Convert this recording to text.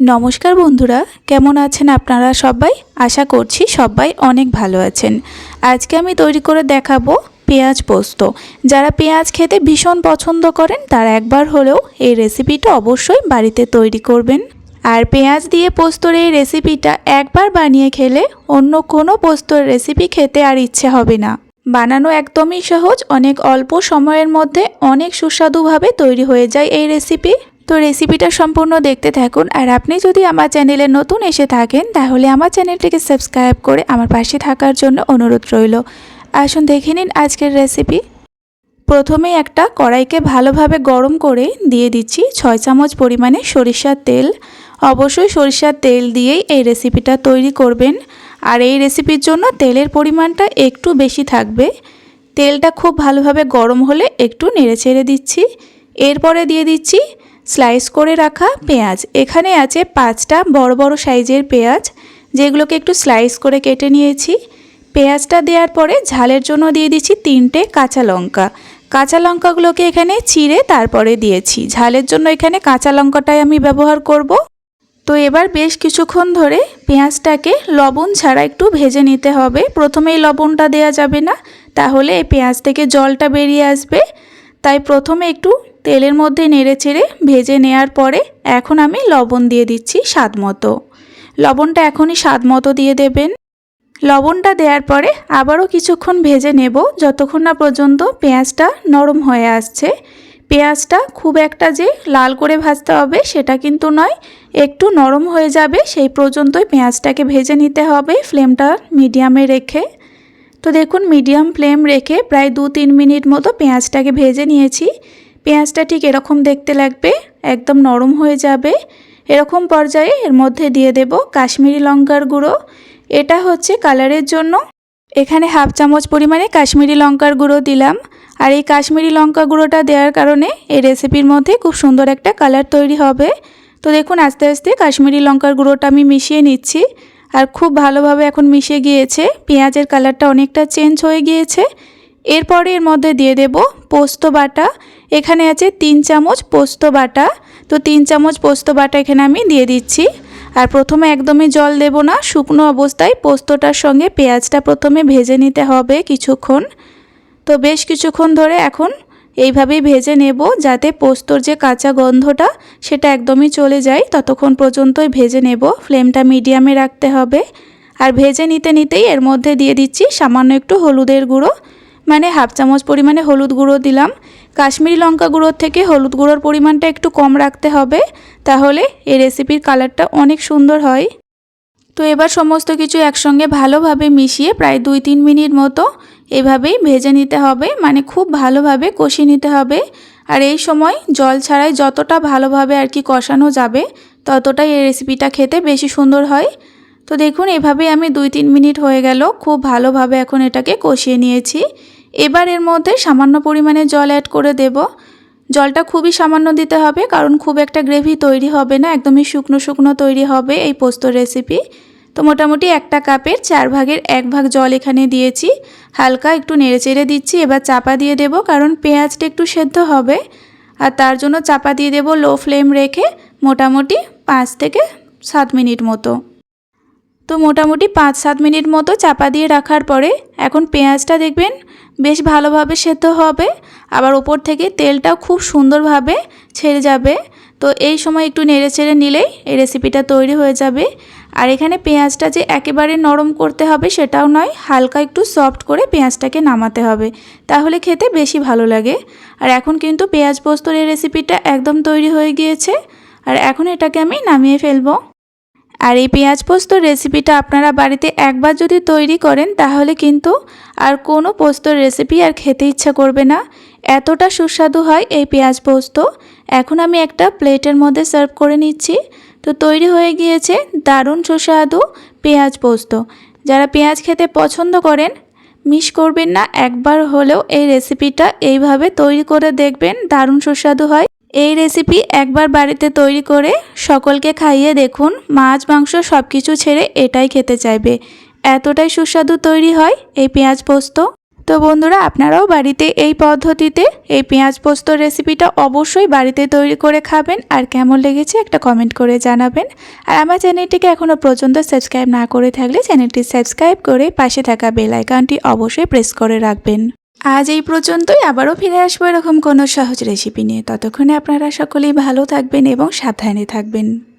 নমস্কার বন্ধুরা, কেমন আছেন আপনারা সবাই? আশা করছি সবাই অনেক ভালো আছেন। আজকে আমি তৈরি করে দেখাবো পেঁয়াজ পোস্ত। যারা পেঁয়াজ খেতে ভীষণ পছন্দ করেন, তারা একবার হলেও এই রেসিপিটা অবশ্যই বাড়িতে তৈরি করবেন। আর পেঁয়াজ দিয়ে পোস্তর এই রেসিপিটা একবার বানিয়ে খেলে অন্য কোনো পোস্তর রেসিপি খেতে আর ইচ্ছে হবে না। বানানো একদমই সহজ, অনেক অল্প সময়ের মধ্যে অনেক সুস্বাদুভাবে তৈরি হয়ে যায় এই রেসিপি। তো রেসিপিটা সম্পূর্ণ দেখতে থাকুন। আর আপনি যদি আমার চ্যানেলে নতুন এসে থাকেন, তাহলে আমার চ্যানেলটিকে সাবস্ক্রাইব করে আমার পাশে থাকার জন্য অনুরোধ রইল। আসুন দেখে নিন আজকের রেসিপি প্রথমে একটা কড়াইকে ভালোভাবে গরম করে দিয়ে দিচ্ছি ছয় চামচ পরিমাণে সরিষার তেল। অবশ্যই সরিষার তেল দিয়েই এই রেসিপিটা তৈরি করবেন। আর এই রেসিপির জন্য তেলের পরিমাণটা একটু বেশি থাকবে। তেলটা খুব ভালোভাবে গরম হলে একটু নেড়ে ছেড়ে দিচ্ছি। এরপরে দিয়ে দিচ্ছি স্লাইস করে রাখা পেঁয়াজ। এখানে আছে পাঁচটা বড় বড় সাইজের পেঁয়াজ, যেগুলোকে একটু স্লাইস করে কেটে নিয়েছি। পেঁয়াজটা দেওয়ার পরে ঝালের জন্য দিয়ে দিচ্ছি তিনটে কাঁচা লঙ্কা। কাঁচা লঙ্কাগুলোকে এখানে চিড়ে তারপরে দিয়েছি। ঝালের জন্য এখানে কাঁচা লঙ্কাটাই আমি ব্যবহার করব। তো এবার বেশ কিছুক্ষণ ধরে পেঁয়াজটাকে লবণ ছাড়া একটু ভেজে নিতে হবে। প্রথমেই লবণটা দেওয়া যাবে না, তাহলে এই পেঁয়াজ থেকে জলটা বেরিয়ে আসবে। তাই প্রথমে একটু তেলের মধ্যে নেড়ে চেড়ে ভেজে নেওয়ার পরে এখন আমি লবণ দিয়ে দিচ্ছি স্বাদ মতো। লবণটা এখনই স্বাদ মতো দিয়ে দেবেন। লবণটা দেওয়ার পরে আবারও কিছুক্ষণ ভেজে নেব যতক্ষণ না পর্যন্ত পেঁয়াজটা নরম হয়ে আসছে। পেঁয়াজটা খুব একটা যে লাল করে ভাজতে হবে সেটা কিন্তু নয়, একটু নরম হয়ে যাবে সেই পর্যন্তই পেঁয়াজটাকে ভেজে নিতে হবে ফ্লেমটা মিডিয়ামে রেখে। তো দেখুন মিডিয়াম ফ্লেম রেখে প্রায় দু তিন মিনিট মতো পেঁয়াজটাকে ভেজে নিয়েছি। পেঁয়াজটা ঠিক এরকম দেখতে লাগবে, একদম নরম হয়ে যাবে। এরকম পর্যায়ে এর মধ্যে দিয়ে দেব কাশ্মীরি লঙ্কার গুঁড়ো। এটা হচ্ছে কালারের জন্য। এখানে হাফ চামচ পরিমাণে কাশ্মীরি লঙ্কার গুঁড়ো দিলাম। আর এই কাশ্মীরি লঙ্কা গুঁড়োটা দেওয়ার কারণে এই রেসিপির মধ্যে খুব সুন্দর একটা কালার তৈরি হবে। তো দেখুন, আস্তে আস্তে কাশ্মীরি লঙ্কার গুঁড়োটা আমি মিশিয়ে নিচ্ছি। আর খুব ভালোভাবে এখন মিশে গিয়েছে। পেঁয়াজের কালারটা অনেকটা চেঞ্জ হয়ে গিয়েছে। এরপরে এর মধ্যে দিয়ে দেব পোস্ত বাটা। এখানে আছে তিন চামচ পোস্ত বাটা। তো তিন চামচ পোস্ত বাটা এখানে আমি দিয়ে দিচ্ছি। আর প্রথমে একদমই জল দেব না, শুকনো অবস্থায় পোস্তটার সঙ্গে পেঁয়াজটা প্রথমে ভেজে নিতে হবে কিছুক্ষণ। তো বেশ কিছুক্ষণ ধরে এখন এইভাবেই ভেজে নেব যাতে পোস্তর যে কাঁচা গন্ধটা সেটা একদমই চলে যায়। ততক্ষণ পর্যন্তই ভেজে নেব, ফ্লেমটা মিডিয়ামে রাখতে হবে। আর ভেজে নিতে নিতেই এর মধ্যে দিয়ে দিচ্ছি সামান্য একটু হলুদের গুঁড়ো। মানে হাফ চামচ পরিমাণে হলুদ গুঁড়ো দিলাম। কাশ্মীরি লঙ্কা গুঁড়োর থেকে হলুদ গুঁড়োর পরিমাণটা একটু কম রাখতে হবে, তাহলে এই রেসিপির কালারটা অনেক সুন্দর হয়। তো এবার সমস্ত কিছু একসঙ্গে ভালোভাবে মিশিয়ে প্রায় দুই তিন মিনিট মতো এভাবেই ভেজে নিতে হবে মানে খুব ভালোভাবে কষিয়ে নিতে হবে। আর এই সময় জল ছাড়াই যতটা ভালোভাবে আর কি কষানো যাবে, ততটাই এই রেসিপিটা খেতে বেশি সুন্দর হয়। তো দেখুন, এভাবেই আমি দুই তিন মিনিট হয়ে গেল, খুব ভালোভাবে এখন এটাকে কষিয়ে নিয়েছি। এবার এর মধ্যে সামান্য পরিমাণে জল অ্যাড করে দেব। জলটা খুবই সামান্য দিতে হবে, কারণ খুব একটা গ্রেভি তৈরি হবে না, একদমই শুকনো শুকনো তৈরি হবে এই পোস্ত রেসিপি তো মোটামুটি একটা কাপের চার ভাগের এক ভাগ জল এখানে দিয়েছি। হালকা একটু নেড়েচেড়ে দিচ্ছি, এবার চাপা দিয়ে দেব, কারণ পেঁয়াজটা একটু সেদ্ধ হবে। আর তার জন্য চাপা দিয়ে দেব লো ফ্লেম রেখে মোটামুটি পাঁচ থেকে সাত মিনিট মতো। তো মোটামুটি পাঁচ সাত মিনিট মতো চাপা দিয়ে রাখার পরে এখন পেঁয়াজটা দেখবেন বেশ ভালোভাবে সেদ্ধ হবে। আবার ওপর থেকে তেলটাও খুব সুন্দরভাবে ছেড়ে যাবে। তো এই সময় একটু নেড়ে ছেড়ে নিলেই এই রেসিপিটা তৈরি হয়ে যাবে। আর এখানে পেঁয়াজটা যে একেবারে নরম করতে হবে সেটাও নয়, হালকা একটু সফট করে পেঁয়াজটাকে নামাতে হবে। তাহলে খেতে বেশি ভালো লাগে। আর এখন কিন্তু পেঁয়াজ পোস্তর এই রেসিপিটা একদম তৈরি হয়ে গিয়েছে। আর এখন এটাকে আমি নামিয়ে ফেলব। আর এই পেঁয়াজ পোস্তর রেসিপিটা আপনারা বাড়িতে একবার যদি তৈরি করেন, তাহলে কিন্তু আর কোনো পোস্তর রেসিপি আর খেতে ইচ্ছা করবে না। এতটা সুস্বাদু হয় এই পেঁয়াজ পোস্ত। এখন আমি একটা প্লেটের মধ্যে সার্ভ করে নিচ্ছি। তো তৈরি হয়ে গিয়েছে দারুণ সুস্বাদু পেঁয়াজ পোস্ত। যারা পেঁয়াজ খেতে পছন্দ করেন মিস করবেন না। একবার হলেও এই রেসিপিটা এইভাবে তৈরি করে দেখবেন, দারুণ সুস্বাদু হয়। এই রেসিপি একবার বাড়িতে তৈরি করে সকলকে খাইয়ে দেখুন। মাছ, মাংস সব কিছু ছেড়ে এটাই খেতে চাইবে। এতটাই সুস্বাদু তৈরি হয় এই পেঁয়াজ পোস্ত। তো বন্ধুরা, আপনারাও বাড়িতে এই পদ্ধতিতে এই পেঁয়াজ পোস্ত রেসিপিটা অবশ্যই বাড়িতে তৈরি করে খাবেন। আর কেমন লেগেছে একটা কমেন্ট করে জানাবেন। আর আমার চ্যানেলটিকে এখনও পর্যন্ত সাবস্ক্রাইব না করে থাকলে চ্যানেলটি সাবস্ক্রাইব করে পাশে থাকা বেল আইকনটি অবশ্যই প্রেস করে রাখবেন। আজ এই পর্যন্তই। আবারও ফিরে আসব এরকম কোনো সহজ রেসিপি নিয়ে। ততক্ষণে আপনারা সকলেই ভালো থাকবেন এবং সাবধানে থাকবেন।